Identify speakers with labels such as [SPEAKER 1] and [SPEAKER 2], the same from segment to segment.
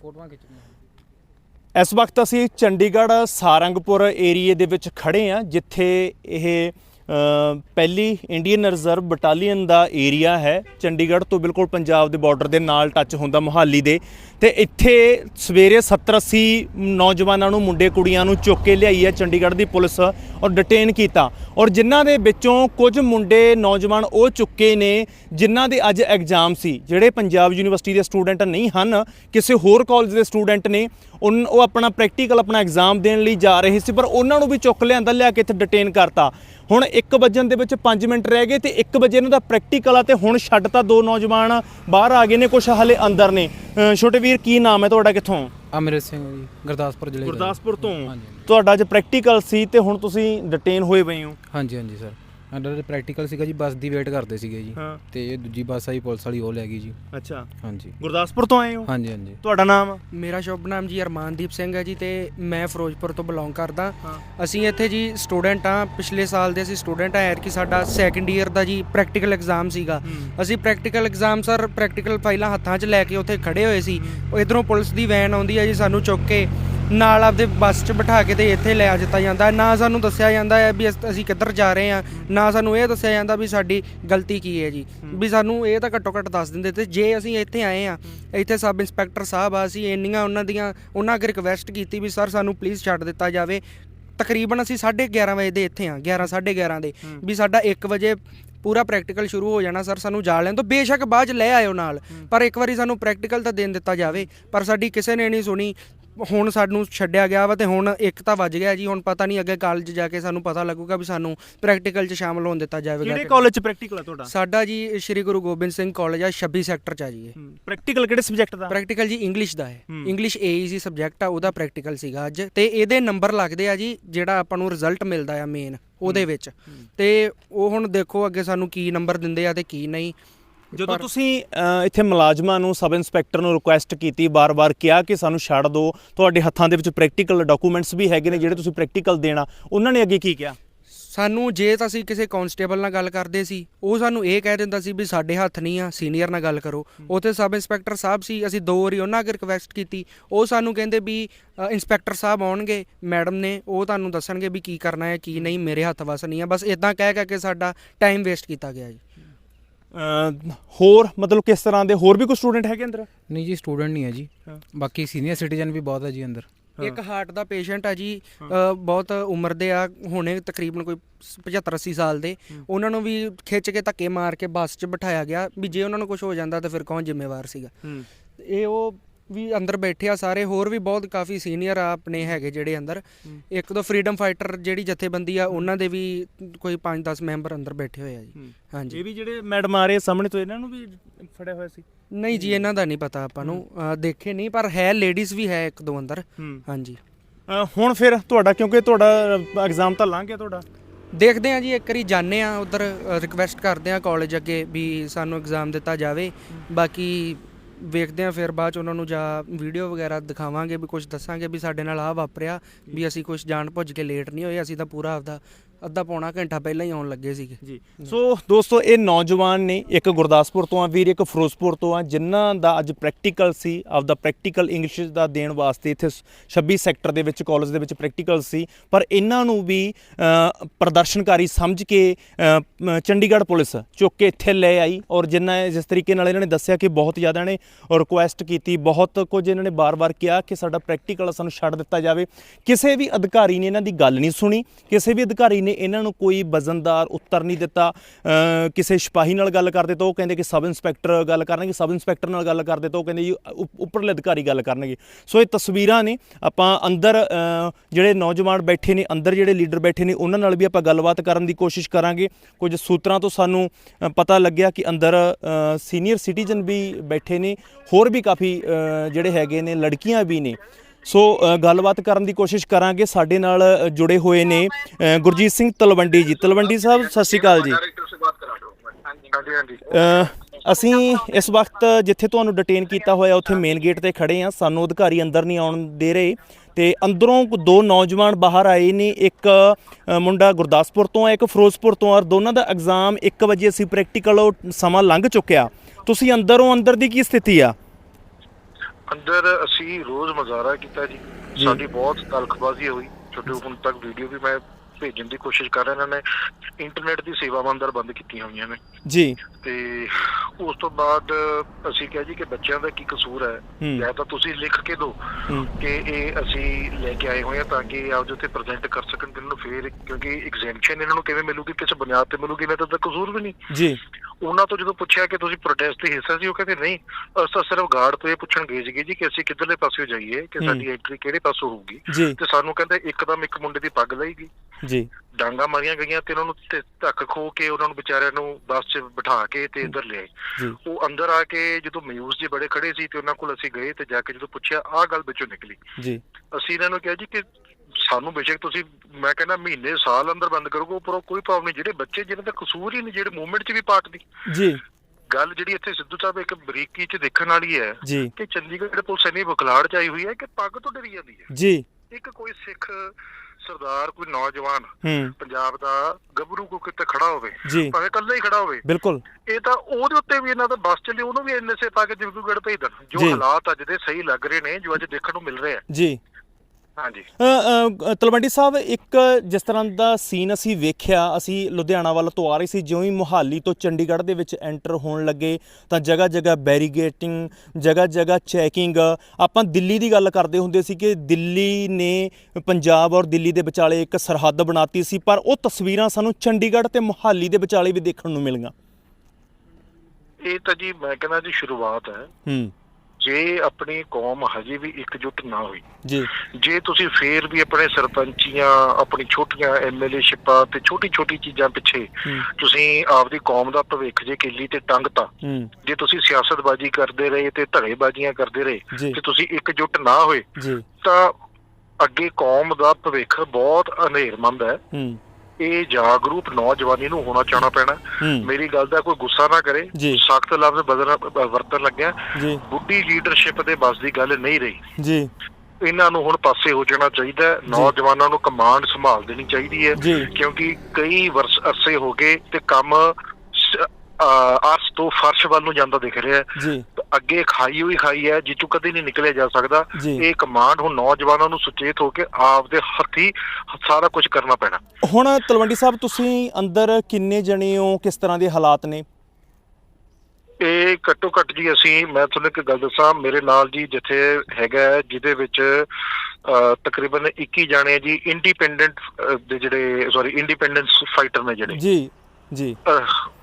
[SPEAKER 1] ਫੋਟੋਆਂ ਖਿੱਚਣੀਆਂ
[SPEAKER 2] ਇਸ ਵਕਤ ਅਸੀਂ ਚੰਡੀਗੜ੍ਹ ਸਾਰੰਗਪੁਰ ਏਰੀਏ ਦੇ ਵਿੱਚ ਖੜੇ ਹਾਂ ਜਿੱਥੇ ਇਹ ਪਹਿਲੀ ਇੰਡੀਅਨ ਰਿਜ਼ਰਵ ਬਟਾਲੀਅਨ ਦਾ ਏਰੀਆ ਹੈ। ਚੰਡੀਗੜ੍ਹ ਤੋਂ ਬਿਲਕੁਲ ਪੰਜਾਬ ਦੇ ਬਾਰਡਰ ਦੇ ਨਾਲ ਟੱਚ ਹੁੰਦਾ ਮੁਹਾਲੀ ਦੇ। ਤੇ ਇੱਥੇ ਸਵੇਰੇ 70 80 ਨੌਜਵਾਨਾਂ ਨੂੰ, ਮੁੰਡੇ ਕੁੜੀਆਂ ਨੂੰ ਚੁੱਕ ਕੇ ਲਿਆਈ ਹੈ ਚੰਡੀਗੜ੍ਹ ਦੀ ਪੁਲਿਸ ਔਰ ਡਿਟੇਨ ਕੀਤਾ। ਔਰ ਜਿਨ੍ਹਾਂ ਦੇ ਵਿੱਚੋਂ ਕੁਝ ਮੁੰਡੇ, ਨੌਜਵਾਨ ਉਹ ਚੁੱਕੇ ਨੇ ਜਿਨ੍ਹਾਂ ਦੇ ਅੱਜ ਐਗਜ਼ਾਮ ਸੀ। ਜਿਹੜੇ ਪੰਜਾਬ ਯੂਨੀਵਰਸਿਟੀ ਦੇ ਸਟੂਡੈਂਟ ਨਹੀਂ ਹਨ, ਕਿਸੇ ਹੋਰ ਕਾਲਜ ਦੇ ਸਟੂਡੈਂਟ ਨੇ, ਉਨ- ਉਹ ਆਪਣਾ ਪ੍ਰੈਕਟੀਕਲ ਆਪਣਾ ਐਗਜ਼ਾਮ ਦੇਣ ਲਈ ਜਾ ਰਹੇ ਸੀ, ਪਰ ਉਹਨਾਂ ਨੂੰ ਵੀ ਚੁੱਕ ਲਿਆਂਦਾ, ਲਿਆ ਕੇ ਇੱਥੇ ਡਿਟੇਨ ਕਰਤਾ। ਹੁਣ 1 ਵਜਣ ਦੇ ਵਿੱਚ 5 ਮਿੰਟ ਰਹਿ ਗਏ ਤੇ 1 ਵਜੇ ਇਹਨਾਂ ਦਾ ਪ੍ਰੈਕਟੀਕਲ ਆ ਤੇ ਹੁਣ ਛੱਡਤਾ ਦੋ ਨੌਜਵਾਨ ਬਾਹਰ ਆ ਗਏ ਨੇ ਕੁਝ ਹਲੇ ਅੰਦਰ ਨੇ। ਛੋਟੇ ਵੀਰ ਕੀ ਨਾਮ ਹੈ ਤੁਹਾਡਾ ਕਿੱਥੋਂ?
[SPEAKER 1] ਅਮਰਿਤ ਸਿੰਘ ਜੀ ਗੁਰਦਾਸਪੁਰ ਜ਼ਿਲ੍ਹੇ ਦਾ।
[SPEAKER 2] ਗੁਰਦਾਸਪੁਰ ਤੋਂ। ਤੁਹਾਡਾ ਅੱਜ ਪ੍ਰੈਕਟੀਕਲ ਸੀ ਤੇ ਹੁਣ ਤੁਸੀਂ ਡਿਟੇਨ ਹੋਏ ਪਏ ਹੋ।
[SPEAKER 1] ਹਾਂਜੀ ਹਾਂਜੀ ਸਰ ਅੰਡਰ ਪ੍ਰੈਕਟੀਕਲ ਸੀਗਾ ਜੀ ਬੱਸ ਦੀ ਵੇਟ ਕਰਦੇ ਸੀਗੇ ਜੀ।
[SPEAKER 2] ਹਾਂ।
[SPEAKER 1] ਤੇ ਇਹ ਦੂਜੀ ਬੱਸ ਆਈ ਪੁਲਿਸ ਵਾਲੀ ਉਹ ਲੈ ਗਈ ਜੀ।
[SPEAKER 2] ਅੱਛਾ।
[SPEAKER 1] ਹਾਂਜੀ।
[SPEAKER 2] ਗੁਰਦਾਸਪੁਰ ਤੋਂ ਆਏ ਹੋ?
[SPEAKER 1] ਹਾਂਜੀ ਹਾਂਜੀ।
[SPEAKER 2] ਤੁਹਾਡਾ ਨਾਮ?
[SPEAKER 3] ਮੇਰਾ ਸ਼ੁਭ ਨਾਮ ਜੀ ਅਰਮਾਨਦੀਪ ਸਿੰਘ ਹੈ ਜੀ ਤੇ ਮੈਂ ਫਿਰੋਜ਼ਪੁਰ ਤੋਂ ਬਿਲੋਂਗ ਕਰਦਾ।
[SPEAKER 2] ਹਾਂ।
[SPEAKER 3] ਅਸੀਂ ਇੱਥੇ ਜੀ ਸਟੂਡੈਂਟ ਆ ਪਿਛਲੇ ਸਾਲ ਦੇ ਅਸੀਂ ਸਟੂਡੈਂਟ ਆ ਐਰ ਕਿ ਸਾਡਾ ਸੈਕੰਡ ਈਅਰ ਦਾ ਜੀ ਪ੍ਰੈਕਟੀਕਲ ਐਗਜ਼ਾਮ ਸੀਗਾ। ਅਸੀਂ ਪ੍ਰੈਕਟੀਕਲ ਐਗਜ਼ਾਮ ਸਰ ਪ੍ਰੈਕਟੀਕਲ ਫਾਈਲਾਂ ਹੱਥਾਂ 'ਚ ਲੈ ਕੇ ਉੱਥੇ ਖੜੇ ਹੋਏ ਸੀ। ਇਧਰੋਂ ਪੁਲਿਸ ਦੀ ਵੈਨ ਆਉਂਦੀ ਹੈ ਜੀ ਸਾਨੂੰ ਚੁੱਕ ਕੇ। ਨਾਲ ਆਪਦੇ ਬੱਸ 'ਚ ਬਿਠਾ ਕੇ ਤੇ ਇੱਥੇ ਲੈ ਦਿੱਤਾ ਜਾਂਦਾ। ਨਾ ਸਾਨੂੰ ਦੱਸਿਆ ਜਾਂਦਾ ਹੈ ਵੀ ਅਸ- ਅਸੀਂ ਕਿੱਧਰ ਜਾ ਰਹੇ ਹਾਂ। ਨਾ ਸਾਨੂੰ ਇਹ ਦੱਸਿਆ ਜਾਂਦਾ ਵੀ ਸਾਡੀ ਗਲਤੀ ਕੀ ਹੈ ਜੀ। ਵੀ ਸਾਨੂੰ ਇਹ ਤਾਂ ਘੱਟੋ ਘੱਟ ਦੱਸ ਦਿੰਦੇ ਤੇ ਜੇ ਅਸੀਂ ਇੱਥੇ ਆਏ ਆ ਇੱਥੇ ਸਬ ਇੰਸਪੈਕਟਰ ਸਾਹਿਬ ਆ ਅਸੀਂ ਇੰਨੀਆਂ ਉਹਨਾਂ ਦੀਆਂ ਉਹਨਾਂ ਅੱਗੇ ਰਿਕਵੈਸਟ ਕੀਤੀ ਵੀ ਸਰ ਸਾਨੂੰ ਪਲੀਜ਼ ਛੱਡ ਦਿੱਤਾ ਜਾਵੇ। ਤਕਰੀਬਨ ਅਸੀਂ 11:30 ਵਜੇ ਦੇ ਇੱਥੇ ਆ 11 11:30 ਦੇ। ਵੀ ਸਾਡਾ 1 ਵਜੇ ਪੂਰਾ ਪ੍ਰੈਕਟੀਕਲ ਸ਼ੁਰੂ ਹੋ ਜਾਣਾ ਸਰ ਸਾਨੂੰ ਜਾ ਲੈਣ ਤੋਂ। ਬੇਸ਼ੱਕ ਬਾਅਦ ਚ ਲੈ ਆਇਓ ਨਾਲ ਪਰ ਇੱਕ ਵਾਰੀ ਸਾਨੂੰ ਪ੍ਰੈਕਟੀਕਲ ਤਾਂ ਦੇਣ ਦਿੱਤਾ ਜਾਵੇ। ਪਰ ਸਾਡੀ ਕਿਸੇ ਨੇ ਨਹੀਂ ਸੁਣੀ ਹੁਣ ਸਾਨੂੰ ਛੱਡਿਆ ਗਿਆ ਵਾ ਤੇ ਹੁਣ ਇੱਕ ਤਾਂ ਵੱਜ ਗਿਆ ਜੀ ਹੁਣ ਪਤਾ ਨਹੀਂ ਅੱਗੇ ਕਾਲਜ ਜਾ ਕੇ ਸਾਨੂੰ ਪਤਾ ਲੱਗੂਗਾ ਵੀ ਸਾਨੂੰ ਪ੍ਰੈਕਟੀਕਲ 'ਚ ਸ਼ਾਮਲ ਹੋਣ ਦਿੱਤਾ ਜਾਵੇਗਾ
[SPEAKER 2] ਕਿਹੜੇ ਕਾਲਜ ਚ ਪ੍ਰੈਕਟੀਕਲ ਹੈ ਤੁਹਾਡਾ?
[SPEAKER 3] ਸਾਡਾ ਜੀ ਸ਼੍ਰੀ ਗੁਰੂ ਗੋਬਿੰਦ ਸਿੰਘ ਕਾਲਜ ਆ 26 ਸੈਕਟਰ 'ਚ ਆ ਜੀ ਇਹ।
[SPEAKER 2] ਪ੍ਰੈਕਟੀਕਲ ਕਿਹੜੇ ਸਬਜੈਕਟ ਦਾ?
[SPEAKER 3] ਪ੍ਰੈਕਟੀਕਲ ਜੀ ਇੰਗਲਿਸ਼ ਦਾ ਹੈ। ਇੰਗਲਿਸ਼ ਏਈਸੀ ਸਬਜੈਕਟ ਆ ਉਹਦਾ ਪ੍ਰੈਕਟੀਕਲ ਸੀਗਾ ਅੱਜ। ਤੇ ਇਹਦੇ ਨੰਬਰ ਲੱਗਦੇ ਆ ਜੀ ਜਿਹੜਾ ਆਪਾਂ ਨੂੰ ਰਿਜ਼ਲਟ ਮਿਲਦਾ ਆ ਮੇਨ ਉਹਦੇ ਵਿੱਚ। ਤੇ ਉਹ ਹੁਣ ਦੇਖੋ ਅੱਗੇ ਸਾਨੂੰ ਕੀ ਨੰਬਰ ਦਿੰਦੇ ਆ ਤੇ ਕੀ ਨਹੀਂ।
[SPEAKER 2] ਜਦੋਂ ਤੁਸੀਂ ਇੱਥੇ ਮੁਲਾਜ਼ਮਾਂ ਨੂੰ ਸਬ ਇੰਸਪੈਕਟਰ ਨੂੰ ਰਿਕੁਐਸਟ ਕੀਤੀ ਬਾਰ-ਬਾਰ ਕਿਹਾ ਕਿ ਸਾਨੂੰ ਛੱਡ ਦਿਓ ਤੁਹਾਡੇ ਹੱਥਾਂ ਦੇ ਵਿੱਚ ਪ੍ਰੈਕਟੀਕਲ ਡਾਕੂਮੈਂਟਸ ਵੀ ਹੈਗੇ ਨੇ ਜਿਹੜੇ ਤੁਸੀਂ ਪ੍ਰੈਕਟੀਕਲ ਦੇਣਾ ਉਹਨਾਂ ਨੇ ਅੱਗੇ ਕੀ ਕਿਹਾ?
[SPEAKER 3] ਸਾਨੂੰ ਜੇ ਤਾਂ ਅਸੀਂ ਕਿਸੇ ਕਾਂਸਟੇਬਲ ਨਾਲ ਗੱਲ ਕਰਦੇ ਸੀ ਉਹ ਸਾਨੂੰ ਇਹ ਕਹਿ ਦਿੰਦਾ ਸੀ ਵੀ ਸਾਡੇ ਹੱਥ ਨਹੀਂ ਆ ਸੀਨੀਅਰ ਨਾਲ ਗੱਲ ਕਰੋ। ਉੱਥੇ ਸਬ ਇੰਸਪੈਕਟਰ ਸਾਹਿਬ ਸੀ ਅਸੀਂ ਦੋ ਵਾਰੀ ਉਹਨਾਂ ਅੱਗੇ ਰਿਕਵੈਸਟ ਕੀਤੀ। ਉਹ ਸਾਨੂੰ ਕਹਿੰਦੇ ਵੀ ਇੰਸਪੈਕਟਰ ਸਾਹਿਬ ਆਉਣਗੇ ਮੈਡਮ ਨੇ ਉਹ ਤੁਹਾਨੂੰ ਦੱਸਣਗੇ ਵੀ ਕੀ ਕਰਨਾ ਹੈ ਕੀ ਨਹੀਂ ਮੇਰੇ ਹੱਥ ਵਸ ਨਹੀਂ ਆ ਬਸ ਇਦਾਂ ਕਹਿ ਕਹਿ ਕੇ ਸਾਡਾ ਟਾਈਮ ਵੇਸਟ ਕੀਤਾ ਗਿਆ ਜੀ।
[SPEAKER 2] ਹੋਰ ਮਤਲਬ ਕਿਸ ਤਰ੍ਹਾਂ ਦੇ ਹੋਰ ਵੀ ਕੋਈ ਸਟੂਡੈਂਟ ਹੈਗੇ ਅੰਦਰ?
[SPEAKER 1] ਨਹੀਂ ਜੀ ਸਟੂਡੈਂਟ ਨਹੀਂ ਹੈ ਜੀ। ਬਾਕੀ ਸੀਨੀਅਰ ਸਿਟੀਜ਼ਨ ਵੀ ਬਹੁਤ ਹੈ ਜੀ ਅੰਦਰ।
[SPEAKER 3] ਇੱਕ ਹਾਰਟ ਦਾ ਪੇਸ਼ੈਂਟ ਆ ਜੀ ਬਹੁਤ ਉਮਰ ਦੇ ਆ ਹੁਣੇ ਤਕਰੀਬਨ ਕੋਈ 75 80 ਸਾਲ ਦੇ। ਉਹਨਾਂ ਨੂੰ ਵੀ ਖਿੱਚ ਕੇ ਧੱਕੇ ਮਾਰ ਕੇ ਬੱਸ 'ਚ ਬਿਠਾਇਆ ਗਿਆ ਵੀ ਜੇ ਉਹਨਾਂ ਨੂੰ ਕੁਝ ਹੋ ਜਾਂਦਾ ਤਾਂ ਫਿਰ ਕੌਣ ਜ਼ਿੰਮੇਵਾਰ ਸੀਗਾ? ਇਹ ਉਹ ਵੀ ਅੰਦਰ ਬੈਠੇ ਆ ਸਾਰੇ ਹੋਰ ਵੀ ਬਹੁਤ ਕਾਫੀ ਸੀਨੀਅਰ ਆ ਆਪਣੇ ਹੈਗੇ ਜਿਹੜੇ ਅੰਦਰ। ਇੱਕ ਦੋ ਫਰੀडम ਫਾਈਟਰ ਜਿਹੜੀ ਜਥੇਬੰਦੀ ਆ ਉਹਨਾਂ ਦੇ ਵੀ ਕੋਈ 5-10 ਮੈਂਬਰ ਅੰਦਰ ਬੈਠੇ ਹੋਏ ਆ ਜੀ। ਹਾਂਜੀ।
[SPEAKER 2] ਇਹ ਵੀ ਜਿਹੜੇ ਮੈਡਮ ਆ ਰਹੇ ਸਾਹਮਣੇ ਤੋਂ ਇਹਨਾਂ ਨੂੰ ਵੀ ਫੜਿਆ ਹੋਇਆ ਸੀ?
[SPEAKER 3] ਨਹੀਂ ਜੀ ਇਹਨਾਂ ਦਾ ਨਹੀਂ ਪਤਾ ਆਪਾਂ ਨੂੰ। ਦੇਖੇ ਨਹੀਂ ਪਰ ਹੈ ਲੇਡੀਜ਼ ਵੀ ਹੈ ਇੱਕ ਦੋ ਅੰਦਰ। ਹਾਂਜੀ।
[SPEAKER 2] ਹੁਣ ਫਿਰ ਤੁਹਾਡਾ ਕਿਉਂਕਿ ਤੁਹਾਡਾ ਐਗਜ਼ਾਮ ਤਾਂ ਲੰਘ ਗਿਆ ਤੁਹਾਡਾ।
[SPEAKER 3] ਦੇਖਦੇ ਆ ਜੀ ਇੱਕ ਵਾਰੀ ਜਾਣੇ ਆ ਉਧਰ ਰਿਕਵੈਸਟ ਕਰਦੇ ਆ ਕਾਲਜ ਅੱਗੇ ਵੀ ਸਾਨੂੰ ਐਗਜ਼ਾਮ ਦਿੱਤਾ ਜਾਵੇ। ਬਾਕੀ ਵੇਖਦੇ ਆ ਫਿਰ ਬਾਅਦ ਚ ਉਹਨਾਂ ਨੂੰ ਜਾਂ ਵੀਡੀਓ ਵਗੈਰਾ ਦਿਖਾਵਾਂਗੇ, ਵੀ ਕੁਝ ਦੱਸਾਂਗੇ ਵੀ ਸਾਡੇ ਨਾਲ ਆ ਵਾਪਰਿਆ, ਵੀ ਅਸੀਂ ਕੁਝ ਜਾਣ ਭੁੱਜ ਕੇ ਲੇਟ ਨਹੀਂ ਹੋਏ, ਅਸੀਂ ਤਾਂ ਪੂਰਾ ਆਪਦਾ ਅੱਧਾ ਪੌਣਾ ਘੰਟਾ ਪਹਿਲਾਂ ਹੀ ਆਉਣ ਲੱਗੇ ਸੀਗੇ।
[SPEAKER 2] ਜੀ। ਸੋ ਦੋਸਤੋ, ਇਹ ਨੌਜਵਾਨ ਨੇ ਇੱਕ ਗੁਰਦਾਸਪੁਰ ਤੋਂ ਆ, ਵੀਰ ਇੱਕ ਫਿਰੋਜ਼ਪੁਰ ਤੋਂ ਆ, ਜਿਨ੍ਹਾਂ ਦਾ ਅੱਜ ਪ੍ਰੈਕਟੀਕਲ ਸੀ, ਆਪਦਾ ਪ੍ਰੈਕਟੀਕਲ ਇੰਗਲਿਸ਼ ਦਾ ਦੇਣ ਵਾਸਤੇ ਇੱਥੇ 26 ਸੈਕਟਰ ਦੇ ਵਿੱਚ ਕਾਲਜ ਦੇ ਵਿੱਚ ਪ੍ਰੈਕਟੀਕਲ ਸੀ। ਪਰ ਇਹਨਾਂ ਨੂੰ ਵੀ ਪ੍ਰਦਰਸ਼ਨਕਾਰੀ ਸਮਝ ਕੇ ਚੰਡੀਗੜ੍ਹ ਪੁਲਿਸ ਚੁੱਕ ਕੇ ਇੱਥੇ ਲੈ ਆਈ ਔਰ ਜਿੰਨਾ ਜਿਸ ਤਰੀਕੇ ਨਾਲ ਇਹਨਾਂ ਨੇ ਦੱਸਿਆ ਕਿ ਬਹੁਤ ਜ਼ਿਆਦਾ ਨੇ ਰਿਕੁਐਸਟ ਕੀਤੀ, ਬਹੁਤ ਕੁਝ ਇਹਨਾਂ ਨੇ ਬਾਰ-ਬਾਰ ਕਿਹਾ ਕਿ ਸਾਡਾ ਪ੍ਰੈਕਟੀਕਲ ਸਾਨੂੰ ਛੱਡ ਦਿੱਤਾ ਜਾਵੇ। ਕਿਸੇ ਵੀ ਅਧਿਕਾਰੀ ਨੇ ਇਹਨਾਂ ਦੀ ਗੱਲ ਨਹੀਂ ਸੁਣੀ, ਕਿਸੇ ਵੀ ਅਧਿਕਾਰੀ ਨੇ ਇਹਨਾਂ ਨੂੰ ਕੋਈ ਵਜ਼ਨਦਾਰ ਉੱਤਰ ਨਹੀਂ ਦਿੱਤਾ। ਕਿਸੇ ਸਿਪਾਹੀ ਨਾਲ ਗੱਲ ਕਰਦੇ ਤਾਂ ਉਹ ਕਹਿੰਦੇ ਕਿ ਸਬ ਇੰਸਪੈਕਟਰ ਗੱਲ ਕਰਨਗੇ, ਸਬ ਇੰਸਪੈਕਟਰ ਨਾਲ ਗੱਲ ਕਰਦੇ ਤਾਂ ਉਹ ਕਹਿੰਦੇ ਜੀ ਉੱਪਰਲੇ ਅਧਿਕਾਰੀ ਗੱਲ ਕਰਨਗੇ। ਸੋ ਇਹ ਤਸਵੀਰਾਂ ਨੇ, ਆਪਾਂ ਅੰਦਰ ਜਿਹੜੇ ਨੌਜਵਾਨ ਬੈਠੇ ਨੇ, ਅੰਦਰ ਜਿਹੜੇ ਲੀਡਰ ਬੈਠੇ ਨੇ, ਉਹਨਾਂ ਨਾਲ ਵੀ ਆਪਾਂ ਗੱਲਬਾਤ ਕਰਨ ਦੀ ਕੋਸ਼ਿਸ਼ ਕਰਾਂਗੇ। ਕੁਝ ਸੂਤਰਾਂ ਤੋਂ ਸਾਨੂੰ ਪਤਾ ਲੱਗਿਆ ਕਿ ਅੰਦਰ ਸੀਨੀਅਰ ਸਿਟੀਜ਼ਨ ਵੀ ਬੈਠੇ ਨੇ, ਹੋਰ ਵੀ ਕਾਫੀ ਜਿਹੜੇ ਹੈਗੇ ਨੇ, ਲੜਕੀਆਂ ਵੀ ਨੇ। ਸੋ ਗੱਲਬਾਤ ਕਰਨ ਦੀ ਕੋਸ਼ਿਸ਼ ਕਰਾਂਗੇ। ਸਾਡੇ ਨਾਲ ਜੁੜੇ ਹੋਏ ਨੇ ਗੁਰਜੀਤ ਸਿੰਘ ਤਲਵੰਡੀ ਜੀ। ਤਲਵੰਡੀ ਸਾਹਿਬ, ਸਤਿ ਸ਼੍ਰੀ ਅਕਾਲ ਜੀ। ਅਸੀਂ ਇਸ ਵਕਤ ਜਿੱਥੇ ਤੁਹਾਨੂੰ ਡਿਟੇਨ ਕੀਤਾ ਹੋਇਆ, ਉੱਥੇ ਮੇਨ ਗੇਟ ਤੇ ਖੜੇ ਆ। ਸਾਨੂੰ ਅਧਿਕਾਰੀ ਅੰਦਰ ਨਹੀਂ ਆਉਣ ਦੇ ਰਹੇ। ਤੇ ਅੰਦਰੋਂ ਦੋ ਨੌਜਵਾਨ ਬਾਹਰ ਆਏ ਨੇ। ਇੱਕ ਮੁੰਡਾ ਗੁਰਦਾਸਪੁਰ ਤੋਂ ਹੈ ਇੱਕ ਫਿਰੋਜ਼ਪੁਰ ਤੋਂ ਔਰ ਦੋਨਾਂ ਦਾ ਐਗਜ਼ਾਮ 1 ਵਜੇ ਅਸੀਂ ਪ੍ਰੈਕਟੀਕਲ ਸਮਾਂ ਲੰਘ ਚੁੱਕਿਆ। ਤੁਸੀਂ ਅੰਦਰੋਂ ਅੰਦਰ ਦੀ ਕੀ ਸਥਿਤੀ ਆ?
[SPEAKER 4] ਅੰਦਰ ਅਸੀਂ ਰੋਜ਼ ਮਜ਼ਾਰਾ ਕੀਤਾ ਜੀ।
[SPEAKER 2] ਜੀ।
[SPEAKER 4] ਸਾਡੀ ਬਹੁਤ ਤਲਖਬਾਜ਼ੀ ਹੋਈ। ਛੋਟੇ ਹੁਣ ਤੱਕ ਵੀਡੀਓ ਵੀ ਮੈਂ ਭੇਜਣ ਦੀ ਕੋਸ਼ਿਸ਼ ਕਰ ਰਿਹਾ ਇਹਨਾਂ ਨੇ ਇੰਟਰਨੈਟ ਦੀ ਸੇਵਾਵਾਂ ਅੰਦਰ ਬੰਦ ਕੀਤੀਆਂ ਹੋਈਆਂ ਨੇ।
[SPEAKER 2] ਜੀ।
[SPEAKER 4] ਤੇ ਉਸ ਤੋਂ ਬਾਅਦ ਅਸੀਂ ਕਿਹਾ ਜੀ ਕਿ ਬੱਚਿਆਂ ਦਾ ਕੀ ਕਸੂਰ ਹੈ। ਜਾਂ ਤਾਂ ਤੁਸੀਂ ਲਿਖ ਕੇ ਦਿਓ ਕਿ ਇਹ ਅਸੀਂ ਲੈ ਕੇ ਆਏ ਹੋਏ ਆ ਤਾਂ ਕਿ ਆਪਦੇ ਉੱਤੇ ਪ੍ਰੈਜ਼ੈਂਟ ਕਰ ਸਕਣ। ਕਿ ਇਹਨਾਂ ਨੂੰ ਫੇਰ ਕਿਉਂਕਿ ਐਗਜ਼ੈਂਪਸ਼ਨ ਇਹਨਾਂ ਨੂੰ ਕਿਵੇਂ ਮਿਲੂਗੀ ਕਿਸੇ ਬੁਨਿਆਦ ਤੇ ਮਿਲੂਗੀ ਮੈਂ ਤਾਂ ਤਾਂ ਕਸੂਰ ਵੀ ਨਹੀਂ।
[SPEAKER 2] ਜੀ।
[SPEAKER 4] ਉਹਨਾਂ ਤੋਂ ਜਦੋਂ ਪੁੱਛਿਆ ਕਿ ਤੁਸੀਂ ਪ੍ਰੋਟੈਸਟ ਦੇ ਹਿੱਸਾ ਸੀ ਉਹ ਕਹਿੰਦੇ ਨਹੀਂ ਅਸੀਂ ਤਾਂ ਸਿਰਫ ਗਾਰਡ ਤੋਂ ਇਹ ਪੁੱਛਣ ਗਏ ਸੀਗੇ ਜੀ ਕਿ ਅਸੀਂ ਕਿੱਧਰਲੇ ਪਾਸੇ ਜਾਈਏ ਕਿ। ਸਾਡੀ ਐਂਟਰੀ ਕਿਹੜੇ ਪਾਸੋਂ ਹੋਊਗੀ। ਤੇ ਸਾਨੂੰ ਕਹਿੰਦੇ ਇੱਕਦਮ ਇੱਕ ਮੁੰਡੇ ਦੀ ਪੱਗ ਲਈ ਗਈ।
[SPEAKER 2] ਜੀ।
[SPEAKER 4] ਡਾਂਗਾ ਮਾਰੀਆਂ ਗਈਆਂ ਤੇ ਉਹਨਾਂ ਨੂੰ ਧੱਕ ਖੋ ਕੇ ਉਹਨਾਂ ਨੂੰ ਵਿਚਾਰਿਆਂ ਨੂੰ ਬੱਸ 'ਚ ਬਿਠਾ ਕੇ ਤੇ ਇੱਧਰ ਲਿਆਏ। ਉਹ ਅੰਦਰ ਆ ਕੇ ਜਦੋਂ ਮਯੂਸ ਜੀ ਬੜੇ ਖੜੇ ਸੀ ਤੇ ਉਹਨਾਂ ਕੋਲ ਅਸੀਂ ਗਏ ਤੇ ਜਾ ਕੇ ਜਦੋਂ ਪੁੱਛਿਆ ਆਹ ਗੱਲ ਵਿੱਚੋਂ ਨਿਕਲੀ।
[SPEAKER 2] ਜੀ।
[SPEAKER 4] ਅਸੀਂ ਇਹਨਾਂ ਨੂੰ ਕਿਹਾ ਜੀ ਕਿ ਸਾਨੂੰ ਬੇਸ਼ੱਕ ਤੁਸੀਂ ਮੈਂ ਕਹਿੰਦਾ ਮਹੀਨੇ ਸਾਲ ਅੰਦਰ ਬੰਦ ਕਰੋਗੇ ਪਰ ਕੋਈ ਪ੍ਰੋਬਲਮ ਨਹੀਂ। ਜਿਹੜੇ ਬੱਚੇ ਜਿਹਨਾਂ ਦਾ ਕਸੂਰ ਹੀ ਨਹੀਂ ਜਿਹੜੇ ਮੂਵਮੈਂਟ 'ਚ ਵੀ ਪਾਰਟ ਨਹੀਂ।
[SPEAKER 2] ਜੀ।
[SPEAKER 4] ਗੱਲ ਜਿਹੜੀ ਇੱਥੇ ਸਿੱਧੂ ਸਾਹਿਬ ਇੱਕ ਬਰੀਕੀ 'ਚ ਦੇਖਣ ਵਾਲੀ ਹੈ ਕਿ ਚੰਡੀਗੜ੍ਹ ਪੁਲਿਸ ਇੰਨੀ ਬੁਖਲਾੜ 'ਚ ਆਈ ਹੋਈ ਹੈ ਕਿ ਪੱਗ ਤੋਂ ਡਰੀ ਜਾਂਦੀ ਹੈ।
[SPEAKER 2] ਜੀ।
[SPEAKER 4] ਇੱਕ ਕੋਈ ਸਿੱਖ ਸਰਦਾਰ ਕੋਈ ਨੌਜਵਾਨ ਪੰਜਾਬ ਦਾ ਗੱਭਰੂ ਕੋ ਕਿਤੇ ਖੜਾ ਹੋਵੇ ਭਾਵੇਂ ਇਕੱਲਾ ਹੀ ਖੜਾ ਹੋਵੇ
[SPEAKER 2] ਬਿਲਕੁਲ।
[SPEAKER 4] ਇਹ ਤਾਂ ਉਹਦੇ ਉੱਤੇ ਵੀ ਇਹਨਾਂ ਦਾ ਬੱਸ ਚੱਲੀ ਉਹਨੂੰ ਵੀ ਐਨਐਸਏ ਪਾ ਕੇ ਡਿਬਰੂਗੜ੍ਹ ਭੇਜ ਦੇਣ। ਜੀ। ਹਾਲਾਤ ਅੱਜ ਦੇ ਸਹੀ ਲੱਗ ਰਹੇ ਨੇ ਜੋ ਅੱਜ ਦੇਖਣ ਨੂੰ ਮਿਲ ਰਹੇ ਆ।
[SPEAKER 2] ਜੀ।
[SPEAKER 4] ਹਾਂਜੀ।
[SPEAKER 2] ਤਲਵੰਡੀ ਸਾਹਿਬ ਇੱਕ ਜਿਸ ਤਰ੍ਹਾਂ ਦਾ ਸੀਨ ਅਸੀਂ ਵੇਖਿਆ ਅਸੀਂ ਲੁਧਿਆਣਾ ਵੱਲ ਤੋਂ ਆ ਰਹੇ ਸੀ ਜਿਉਂ ਹੀ ਮੁਹਾਲੀ ਤੋਂ ਚੰਡੀਗੜ੍ਹ ਦੇ ਵਿੱਚ ਐਂਟਰ ਹੋਣ ਲੱਗੇ ਤਾਂ ਜਗ੍ਹਾ ਜਗ੍ਹਾ ਬੈਰੀਗੇਟਿੰਗ ਜਗ੍ਹਾ ਜਗ੍ਹਾ ਚੈਕਿੰਗ ਆਪਾਂ ਦਿੱਲੀ ਦੀ ਗੱਲ ਕਰਦੇ ਹੁੰਦੇ ਸੀ ਕਿ ਦਿੱਲੀ ਨੇ ਪੰਜਾਬ ਔਰ ਦਿੱਲੀ ਦੇ ਵਿਚਾਲੇ ਇੱਕ ਸਰਹੱਦ ਬਣਾਤੀ ਸੀ ਪਰ ਉਹ ਤਸਵੀਰਾਂ ਸਾਨੂੰ ਚੰਡੀਗੜ੍ਹ ਤੇ ਮੁਹਾਲੀ ਦੇ ਵਿਚਾਲੇ ਵੀ ਦੇਖਣ ਨੂੰ ਮਿਲੀਆਂ।
[SPEAKER 4] ਇਹ ਤਾਂ ਜੀ ਮੈਂ ਕਹਿੰਦਾ ਜੀ ਸ਼ੁਰੂਆਤ ਹੈ।
[SPEAKER 2] ਹੂੰ।
[SPEAKER 4] ਜੇ ਆਪਣੀ ਕੌਮ ਹਜੇ ਵੀ ਇਕਜੁੱਟ ਨਾ ਹੋਈ
[SPEAKER 2] ਜੀ।
[SPEAKER 4] ਜੇ ਤੁਸੀਂ ਫੇਰ ਵੀ ਆਪਣੇ ਸਰਪੰਚੀਆਂ ਆਪਣੀ ਛੋਟੀਆਂ ਐਮਐਲਏ ਸ਼ਿਪਾਂ ਤੇ ਛੋਟੀ ਛੋਟੀ ਚੀਜ਼ਾਂ ਪਿੱਛੇ ਤੁਸੀਂ ਆਪਦੀ ਕੌਮ ਦਾ ਭਵਿੱਖ ਜੇ ਕਿੱਲੀ ਤੇ ਟੰਗਤਾ ਜੇ ਤੁਸੀਂ ਸਿਆਸਤਬਾਜ਼ੀ ਕਰਦੇ ਰਹੇ ਤੇ ਧੜੇਬਾਜ਼ੀਆਂ ਕਰਦੇ ਰਹੇ ਤੇ ਤੁਸੀਂ ਇਕਜੁੱਟ ਨਾ ਹੋਏ
[SPEAKER 2] ਜੀ।
[SPEAKER 4] ਤਾਂ ਅੱਗੇ ਕੌਮ ਦਾ ਭਵਿੱਖ ਬਹੁਤ ਹਨੇਰਮੰਦ ਹੈ।
[SPEAKER 2] ਹੂੰ।
[SPEAKER 4] ਇਹ ਜਾਗਰੂਕ ਨੌਜਵਾਨੀ ਨੂੰ ਹੋਣਾ ਚਾਹਣਾ ਪੈਣਾ। ਮੇਰੀ ਗੱਲ ਦਾ ਕੋਈ ਗੁੱਸਾ ਨਾ ਕਰੇ। ਸਖਤ ਲਫ਼ਜ਼ ਬਦਲ ਵਰਤਣ ਲੱਗਿਆ। ਬੁੱਢੀ ਲੀਡਰਸ਼ਿਪ ਦੇ ਬਸ ਦੀ ਗੱਲ ਨਹੀਂ ਰਹੀ।
[SPEAKER 2] ਜੀ।
[SPEAKER 4] ਇਹਨਾਂ ਨੂੰ ਹੁਣ ਪਾਸੇ ਹੋ ਜਾਣਾ ਚਾਹੀਦਾ। ਨੌਜਵਾਨਾਂ ਨੂੰ ਕਮਾਂਡ ਸੰਭਾਲ ਦੇਣੀ ਚਾਹੀਦੀ ਹੈ। ਕਿਉਂਕਿ ਕਈ ਵਰਸ ਅਰਸੇ ਹੋ ਗਏ ਤੇ ਕੰਮ ਤੋਂ ਫਰਸ਼ ਵੱਲ ਨੂੰ ਜਾਂਦਾ ਦਿਖ ਰਿਹਾ ਹੈ।
[SPEAKER 2] ਜੀ।
[SPEAKER 4] ਅੱਗੇ ਖਾਈ ਹੋਈ ਖਾਈ ਹੈ ਜਿੱਚੂ ਕਦੇ ਨਹੀਂ ਨਿਕਲਿਆ ਜਾ ਸਕਦਾ। ਇਹ ਕਮਾਂਡ ਹੁਣ ਨੌਜਵਾਨਾਂ ਨੂੰ ਸੁਚੇਤ ਹੋ ਕੇ ਆਪਦੇ ਹੱਥੀ ਸਾਰਾ ਕੁਝ ਕਰਨਾ ਪੈਣਾ।
[SPEAKER 2] ਹੁਣ ਤਲਵੰਡੀ ਸਾਹਿਬ ਤੁਸੀਂ ਅੰਦਰ ਕਿੰਨੇ ਜਣੇ ਹੋ? ਕਿਸ ਤਰ੍ਹਾਂ ਦੇ ਹਾਲਾਤ ਨੇ?
[SPEAKER 4] ਇਹ ਘੱਟੋ ਘੱਟ ਜੀ ਅਸੀਂ ਮੈਂ ਤੁਹਾਨੂੰ ਇੱਕ ਗੱਲ ਦੱਸਾਂ ਮੇਰੇ ਨਾਲ ਜੀ ਜਿੱਥੇ ਹੈਗਾ ਜਿਹਦੇ ਵਿੱਚ ਤਕਰੀਬਨ 21 ਜਾਣੇ ਜੀ ਇੰਡੀਪੈਂਡੈਂਟ ਦੇ ਜਿਹੜੇ ਸੌਰੀ ਇੰਡੀਪੈਂਡੈਂਸ ਫਾਈਟਰ ਨੇ ਜਿਹੜੇ।
[SPEAKER 2] ਜੀ। ਜੀ।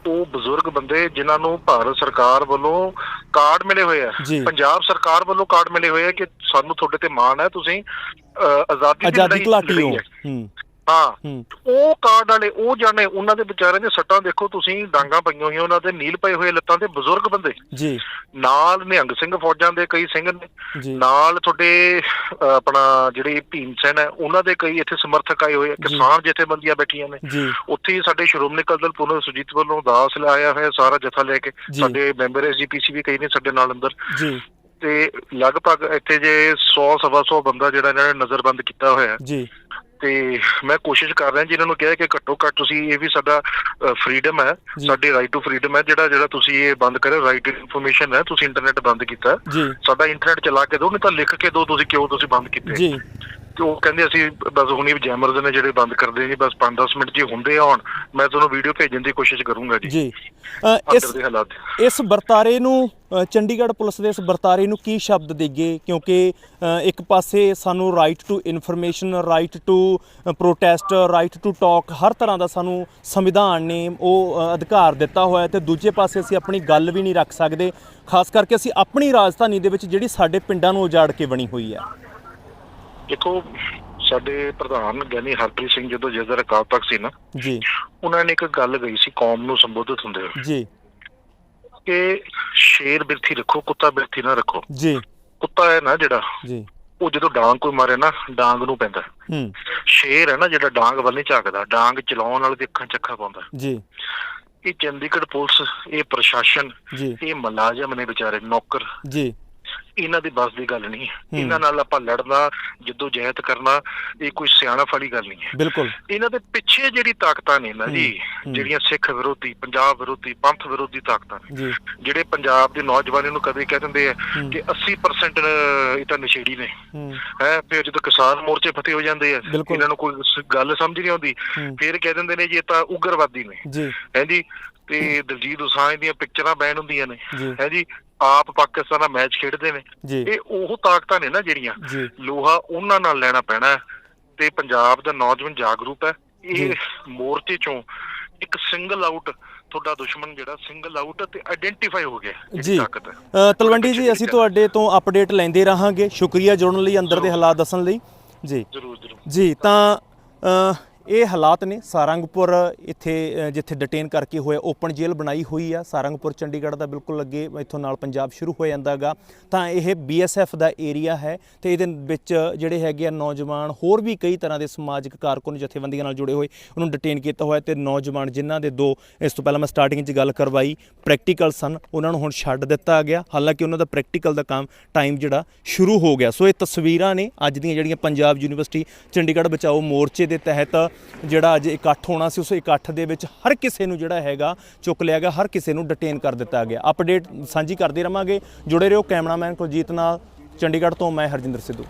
[SPEAKER 4] ਉਹ ਬਜ਼ੁਰਗ ਬੰਦੇ ਜਿਨ੍ਹਾਂ ਨੂੰ ਭਾਰਤ ਸਰਕਾਰ ਵੱਲੋਂ ਕਾਰਡ ਮਿਲੇ ਹੋਏ ਆ। ਪੰਜਾਬ ਸਰਕਾਰ ਵੱਲੋਂ ਕਾਰਡ ਮਿਲੇ ਹੋਏ ਆ ਕਿ ਸਾਨੂੰ ਤੁਹਾਡੇ ਤੇ ਮਾਣ ਹੈ ਤੁਸੀਂ ਆਜ਼ਾਦੀ ਦੀ ਲੜਾਈ ਲੜੀ
[SPEAKER 2] ਹੋ।
[SPEAKER 4] ਹੈ। ਉਹ ਕਾਰਡ ਵਾਲੇ ਉਹ ਜਾਣੇ ਉਹਨਾਂ ਦੇ ਵਿਚਾਰਿਆਂ ਦੇ ਸੱਟਾਂ ਦੇਖੋ ਤੁਸੀਂ ਡਾਂਗਾ ਪਈਆਂ ਹੋਈਆਂ ਉਹਨਾਂ ਦੇ ਨੀਲ ਪਏ ਹੋਏ ਲੱਤਾਂ ਤੇ ਬਜ਼ੁਰਗ ਬੰਦੇ।
[SPEAKER 2] ਜੀ।
[SPEAKER 4] ਨਾਲ ਨਿਹੰਗ ਸਿੰਘ ਫੌਜਾਂ ਦੇ ਕਈ ਸਿੰਘ ਨੇ।
[SPEAKER 2] ਜੀ।
[SPEAKER 4] ਨਾਲ ਤੁਹਾਡੇ ਆਪਣਾ ਜਿਹੜੀ ਭੀਮ ਸੈਨ ਹੈ ਉਹਨਾਂ ਦੇ ਕਈ ਇੱਥੇ ਸਮਰਥਕ ਆਏ ਹੋਏ ਆ
[SPEAKER 2] ਜੀ।
[SPEAKER 4] ਕਿਸਾਨ ਜਥੇਬੰਦੀਆਂ ਬੈਠੀਆਂ ਨੇ।
[SPEAKER 2] ਜੀ।
[SPEAKER 4] ਉੱਥੇ ਸਾਡੇ ਸ਼੍ਰੋਮਣੀ ਅਕਾਲੀ ਦਲ ਪੁਨਰ ਸੁਜੀਤ ਵੱਲੋਂ ਦਾਸ ਲਾਇਆ ਹੋਇਆ ਸਾਰਾ ਜਥਾ ਲੈ ਕੇ।
[SPEAKER 2] ਜੀ।
[SPEAKER 4] ਸਾਡੇ ਮੈਂਬਰ ਐਸਜੀਪੀਸੀ ਵੀ ਕਈ ਨੇ ਸਾਡੇ ਨਾਲ ਅੰਦਰ।
[SPEAKER 2] ਜੀ।
[SPEAKER 4] ਤੇ ਲਗਭਗ ਇੱਥੇ ਜੇ 100 ਸਵਾ 100 ਬੰਦਾ ਜਿਹੜਾ ਇਹਨਾਂ ਨੇ ਨਜ਼ਰਬੰਦ ਕੀਤਾ ਹੋਇਆ।
[SPEAKER 2] ਜੀ।
[SPEAKER 4] ਤੇ ਮੈਂ ਕੋਸ਼ਿਸ਼ ਕਰ ਰਿਹਾ ਜੀ ਨੂੰ ਕਿਹਾ ਕਿ ਘੱਟੋ ਘੱਟ ਤੁਸੀਂ ਇਹ ਵੀ ਸਾਡਾ ਫਰੀडम ਹੈ ਸਾਡੇ ਰਾਈਟ ਟੂ ਫਰੀडम ਹੈ ਜਿਹੜਾ ਜਿਹੜਾ ਤੁਸੀਂ ਇਹ ਬੰਦ ਕਰਿਆ ਰਾਈਟ ਇਨਫੋਰਮੇਸ਼ਨ ਹੈ ਤੁਸੀਂ ਇੰਟਰਨੈਟ ਬੰਦ ਕੀਤਾ। ਸਾਡਾ ਇੰਟਰਨੈਟ ਚਲਾ ਕੇ ਦੋ ਨਹੀਂ ਤਾਂ ਲਿਖ ਕੇ ਦੋ ਤੁਸੀਂ ਕਿਉਂ ਤੁਸੀਂ ਬੰਦ ਕੀਤੇ।
[SPEAKER 2] ਜੀ।
[SPEAKER 4] ਤੇ ਉਹ ਕਹਿੰਦੇ ਅਸੀਂ ਬਸ ਹੁਣੀ ਜੈਮਰਜ਼ ਨੇ ਜਿਹੜੇ ਬੰਦ ਕਰਦੇ ਜੀ ਬਸ 5-10 ਮਿੰਟ ਜੇ ਹੁੰਦੇ ਆਉਣ ਮੈਂ ਤੁਹਾਨੂੰ ਵੀਡੀਓ ਭੇਜਣ ਦੀ ਕੋਸ਼ਿਸ਼ ਕਰੂੰਗਾ ਜੀ।
[SPEAKER 2] ਜੀ। ਇਸ ਵਰਤਾਰੇ ਨੂੰ ਚੰਡੀਗੜ੍ਹ ਪੁਲਿਸ ਦੇ ਇਸ ਵਰਤਾਰੇ ਨੂੰ ਕੀ ਸ਼ਬਦ ਦੇਗੇ? ਕਿਉਂਕਿ ਇੱਕ ਪਾਸੇ ਸਾਨੂੰ right to information right to protest right to talk ਹਰ ਤਰ੍ਹਾਂ ਦਾ ਸਾਨੂੰ ਸੰਵਿਧਾਨ ਨੇ ਉਹ ਅਧਿਕਾਰ ਦਿੱਤਾ ਹੋਇਆ ਤੇ ਦੂਜੇ ਪਾਸੇ ਅਸੀਂ ਆਪਣੀ ਗੱਲ ਵੀ ਨਹੀਂ ਰੱਖ ਸਕਦੇ। ਖਾਸ ਕਰਕੇ ਅਸੀਂ ਆਪਣੀ ਰਾਜਧਾਨੀ ਦੇ ਵਿੱਚ ਜਿਹੜੀ ਸਾਡੇ ਪਿੰਡਾਂ ਨੂੰ ਉਜਾੜ ਕੇ ਬਣੀ ਹੋਈ ਹੈ।
[SPEAKER 4] ਦੇਖੋ ਸਾਡੇ ਪ੍ਰਧਾਨ ਗਿਆਨੀ ਹਰਪ੍ਰੀਤ ਸਿੰਘ ਜਦੋਂ ਜਜ਼ਰ ਅਕਾਲ ਤਖਤ ਸੀ ਨਾ
[SPEAKER 2] ਜੀ।
[SPEAKER 4] ਉਹਨਾਂ ਨੇ ਇੱਕ ਗੱਲ ਗਈ ਸੀ ਕੌਮ ਨੂੰ ਸੰਬੋਧਿਤ ਹੁੰਦੇ ਹੋਏ।
[SPEAKER 2] ਜੀ।
[SPEAKER 4] ਕਿ ਸ਼ੇਰ ਬਿਰਥੀ ਰੱਖੋ ਕੁੱਤਾ ਬਿਰਥੀ ਨਾ ਰੱਖੋ।
[SPEAKER 2] ਜੀ।
[SPEAKER 4] ਕੁੱਤਾ ਹੈ ਨਾ ਜਿਹੜਾ
[SPEAKER 2] ਜੀ।
[SPEAKER 4] ਉਹ ਜਦੋਂ ਡਾਂਗ ਕੋਈ ਮਾਰੇ ਨਾ ਡਾਂਗ ਨੂੰ ਪੈਂਦਾ।
[SPEAKER 2] ਹੂੰ।
[SPEAKER 4] ਸ਼ੇਰ ਹੈ ਨਾ ਜਿਹੜਾ ਡਾਂਗ ਵੱਲ ਨਹੀਂ ਝਾਕਦਾ ਡਾਂਗ ਚਲਾਉਣ ਵਾਲੇ ਦੇ ਅੱਖਾਂ ਚੱਖਾ ਪਾਉਂਦਾ।
[SPEAKER 2] ਜੀ।
[SPEAKER 4] ਇਹ ਚੰਡੀਗੜ੍ਹ ਪੁਲਿਸ ਇਹ ਪ੍ਰਸ਼ਾਸਨ ਇਹ ਮੁਲਾਜ਼ਮ ਨੇ ਵਿਚਾਰੇ ਨੌਕਰ।
[SPEAKER 2] ਜੀ।
[SPEAKER 4] ਇਹਨਾਂ ਦੇ ਬਸ ਦੀ ਗੱਲ ਨਹੀਂ ਹੈ। ਇਹਨਾਂ ਨਾਲ ਆਪਾਂ ਲੜਨਾ ਜਿੱਦੋਂ ਜਹਿਦ ਕਰਨਾ ਇਹ ਕੋਈ ਸਿਆਣਪ ਵਾਲੀ ਗੱਲ ਨਹੀਂ ਹੈ।
[SPEAKER 2] ਬਿਲਕੁਲ।
[SPEAKER 4] ਇਹਨਾਂ ਦੇ ਪਿੱਛੇ ਜਿਹੜੀ ਤਾਕਤਾਂ ਨੇ ਨਾ ਜੀ। ਜਿਹੜੀਆਂ ਸਿੱਖ ਵਿਰੋਧੀ ਪੰਜਾਬ ਵਿਰੋਧੀ ਪੰਥ ਵਿਰੋਧੀ ਤਾਕਤਾਂ ਨੇ ਜਿਹੜੇ ਪੰਜਾਬ ਦੇ ਨੌਜਵਾਨਾਂ ਨੂੰ ਕਦੇ ਕਹਿ ਦਿੰਦੇ ਆ। ਕਿ 80% ਇਹ ਤਾਂ ਨਸ਼ੇੜੀ ਨੇ।
[SPEAKER 2] ਹੂੰ।
[SPEAKER 4] ਫਿਰ ਜਦੋਂ ਕਿਸਾਨ ਮੋਰਚੇ ਫਤਿਹ ਹੋ ਜਾਂਦੇ ਆ। ਇਹਨਾਂ ਨੂੰ ਕੋਈ ਗੱਲ ਸਮਝ ਨਹੀਂ ਆਉਂਦੀ। ਫਿਰ ਕਹਿ ਦਿੰਦੇ ਨੇ ਜੀ ਇਹ ਤਾਂ ਉਗਰਵਾਦੀ ਨੇ।
[SPEAKER 2] ਜੀ।
[SPEAKER 4] ਹੈ ਜੀ ਤੇ ਦਲਜੀਤ ਦੋਸਾਂਝ ਦੀਆਂ ਪਿਕਚਰਾਂ ਬੈਨ ਹੁੰਦੀਆਂ ਨੇ। ਹੈ ਜੀ? ਆਪ ਪਾਕਿਸਤਾਨ ਨਾਲ ਮੈਚ ਖੇਡਦੇ ਨੇ। ਇਹ ਉਹ ਤਾਕਤਾਂ ਨੇ ਨਾ ਜਿਹੜੀਆਂ। ਲੋਹਾ ਉਹਨਾਂ ਨਾਲ ਲੈਣਾ ਪੈਣਾ ਤੇ ਪੰਜਾਬ ਦਾ ਨੌਜਵਾਨ ਜਾਗਰੂਕ ਹੈ। ਇਹ ਮੋਰਚੇ ਚੋਂ ਇੱਕ ਸਿੰਗਲ ਆਊਟ ਤੁਹਾਡਾ ਦੁਸ਼ਮਣ ਜਿਹੜਾ ਸਿੰਗਲ ਆਊਟ ਤੇ ਆਇਡੈਂਟੀਫਾਈ ਹੋ ਗਿਆ
[SPEAKER 2] ਜੀ। ਤਲਵੰਡੀ ਜੀ ਅਸੀਂ ਤੁਹਾਡੇ ਤੋਂ ਅਪਡੇਟ ਲੈਂਦੇ ਰਹਾਂਗੇ। ਸ਼ੁਕਰੀਆ ਜੁੜਨ ਲਈ ਅੰਦਰ ਦੇ ਹਾਲਾਤ ਦੱਸਣ ਲਈ। ਜੀ।
[SPEAKER 4] ਜ਼ਰੂਰ ਜ਼ਰੂਰ।
[SPEAKER 2] ਜੀ ਤਾਂ ਇਹ ਹਾਲਾਤ ਨੇ। ਸਾਰੰਗਪੁਰ ਇੱਥੇ ਜਿੱਥੇ ਡਿਟੇਨ ਕਰਕੇ ਹੋਇਆ ਓਪਨ ਜੇਲ੍ਹ ਬਣਾਈ ਹੋਈ ਆ। ਸਾਰੰਗਪੁਰ, ਚੰਡੀਗੜ੍ਹ ਦਾ ਬਿਲਕੁਲ ਅੱਗੇ ਇੱਥੋਂ ਨਾਲ ਪੰਜਾਬ ਸ਼ੁਰੂ ਹੋ ਜਾਂਦਾਗਾ। ਤਾਂ ਇਹ ਬੀਐਸਐਫ ਦਾ ਏਰੀਆ ਹੈ ਤੇ ਇਹਦੇ ਵਿੱਚ ਜਿਹੜੇ ਹੈਗੇ ਆ ਨੌਜਵਾਨ, ਹੋਰ ਵੀ ਕਈ ਤਰ੍ਹਾਂ ਦੇ ਸਮਾਜਿਕ ਕਾਰਕੁਨ ਜਥੇਬੰਦੀਆਂ ਨਾਲ ਜੁੜੇ ਹੋਏ, ਉਹਨੂੰ ਡਿਟੇਨ ਕੀਤਾ ਹੋਇਆ ਤੇ ਨੌਜਵਾਨ ਜਿਨ੍ਹਾਂ ਦੇ ਦੋ, ਇਸ ਤੋਂ ਪਹਿਲਾਂ ਮੈਂ ਸਟਾਰਟਿੰਗ 'ਚ ਗੱਲ ਕਰਵਾਈ ਪ੍ਰੈਕਟੀਕਲ ਸਨ, ਉਹਨਾਂ ਨੂੰ ਹੁਣ ਛੱਡ ਦਿੱਤਾ ਗਿਆ। ਹਾਲਾਂਕਿ ਉਹਨਾਂ ਦਾ ਪ੍ਰੈਕਟੀਕਲ ਦਾ ਕੰਮ ਟਾਈਮ ਜਿਹੜਾ ਸ਼ੁਰੂ ਹੋ ਗਿਆ। ਸੋ ਇਹ ਤਸਵੀਰਾਂ ਨੇ ਅੱਜ ਦੀਆਂ ਜਿਹੜੀਆਂ ਪੰਜਾਬ ਯੂਨੀਵਰਸਿਟੀ, ਚੰਡੀਗੜ੍ਹ ਬਚਾਓ ਮੋਰਚੇ ਦੇ ਤਹਿਤ ਜਿਹੜਾ ਅੱਜ ਇਕੱਠ ਹੋਣਾ ਸੀ, ਉਸ ਇਕੱਠ ਦੇ ਵਿੱਚ ਹਰ ਕਿਸੇ ਨੂੰ ਜਿਹੜਾ ਹੈਗਾ ਚੁੱਕ ਲਿਆ ਗਿਆ, ਹਰ ਕਿਸੇ ਨੂੰ ਡਿਟੇਨ ਕਰ ਦਿੱਤਾ ਗਿਆ। ਅਪਡੇਟ ਸਾਂਝੀ ਕਰਦੇ ਰਵਾਂਗੇ। ਜੁੜੇ ਰਹੋ ਕੈਮਰਾਮੈਨ ਕੁਲਜੀਤ ਨਾਲ, ਚੰਡੀਗੜ੍ਹ ਤੋਂ ਮੈਂ ਹਰਜਿੰਦਰ ਸਿੱਧੂ।